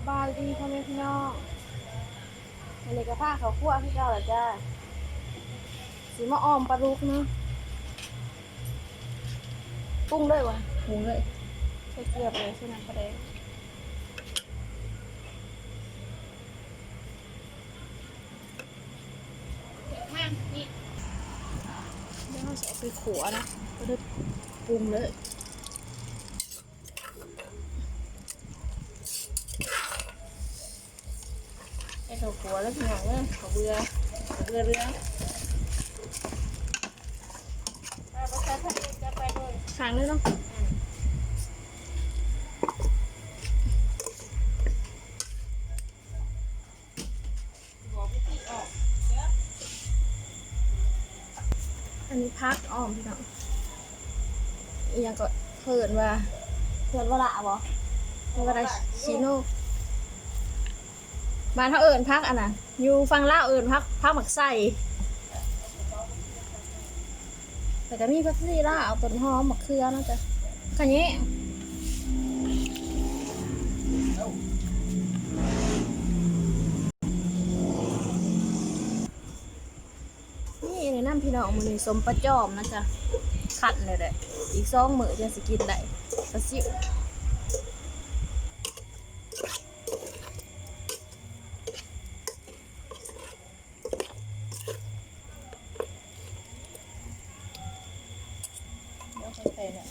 สบายดีพ่อแม่พี่น้องอันนี้ก็ผ้าเขาวคั่วที่เก่าแล้วจ้าสีมะออมปลาลูกเนาะปรุ้งด้วยวะปรุงเลยใส่เกลือไปเลยใช่ไหมประเดี๋ยวเดี๋ยวเราจะเอาไปขัวนะก็ได้ปรุงเลย ไอ้ข้าวขัวแล้วพี่น้องเนี่ยข้าเบื่อข้าเบื่อเรื่อถ้าภาษาไทางเลยเนาะอันนี้พักอ้อมพี่น้องอีกอย่างก็เพิ่นว่าเพิ่นว่าละบ่เพิ่นว่าละชิโน่ บ้านเขาเอิญพักอันน่ะ อยู่ฟังล่าเอิญพักพักหมักไส้แต่ก็มีพักซี่ล่าเอาต้นหอมหมักเครือนาะจ้ะคันนี้นี่ในน้ำพี่น้องมือนี้สมประจอมนะจ๊ะขัดเลยแหละอีกสองมือจะสกินได้ปลาซิว เดี๋ย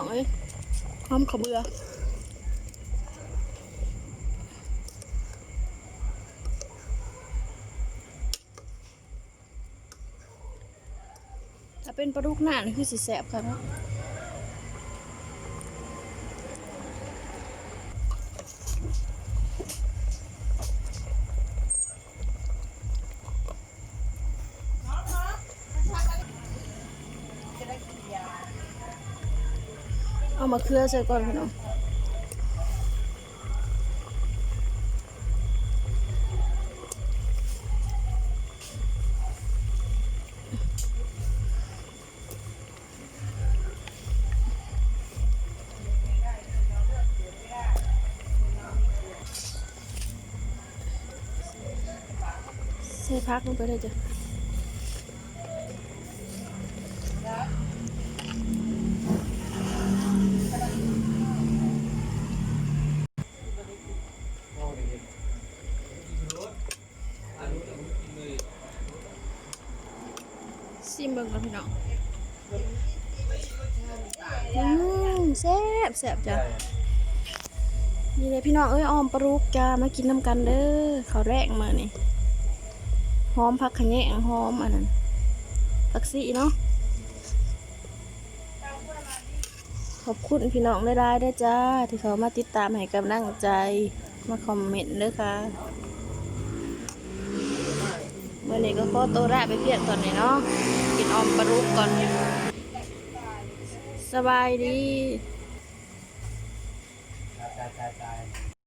วค่อยใถ้าเป็นปลาดุกหน้านี่คือสิแสบค่ะเนาะเอามาเคลือใส่ก่อนพี่น้อง ใส่พักลงไปเลยจ้ะซิมเบิ่งกันพี่น้องอืมแซ่บแซ่บจ้ะนี่เลยพี่น้องเอ้ยออมปลาลูกจ้ามากินน้ำกันเด้อข้าวแรกมานี่ หอมผักขะแยงหอมอันนั้นผักซีเนาะขอบคุณพี่น้องได้ได้จ้า ที่เขามาติดตามให้กำลังใจมาคอมเมนต์ด้วยค่ะวันนี้ก็ขอตัวแรกไปเพียงก่อนเนาะกินออมปลารุกก่อน สบายดี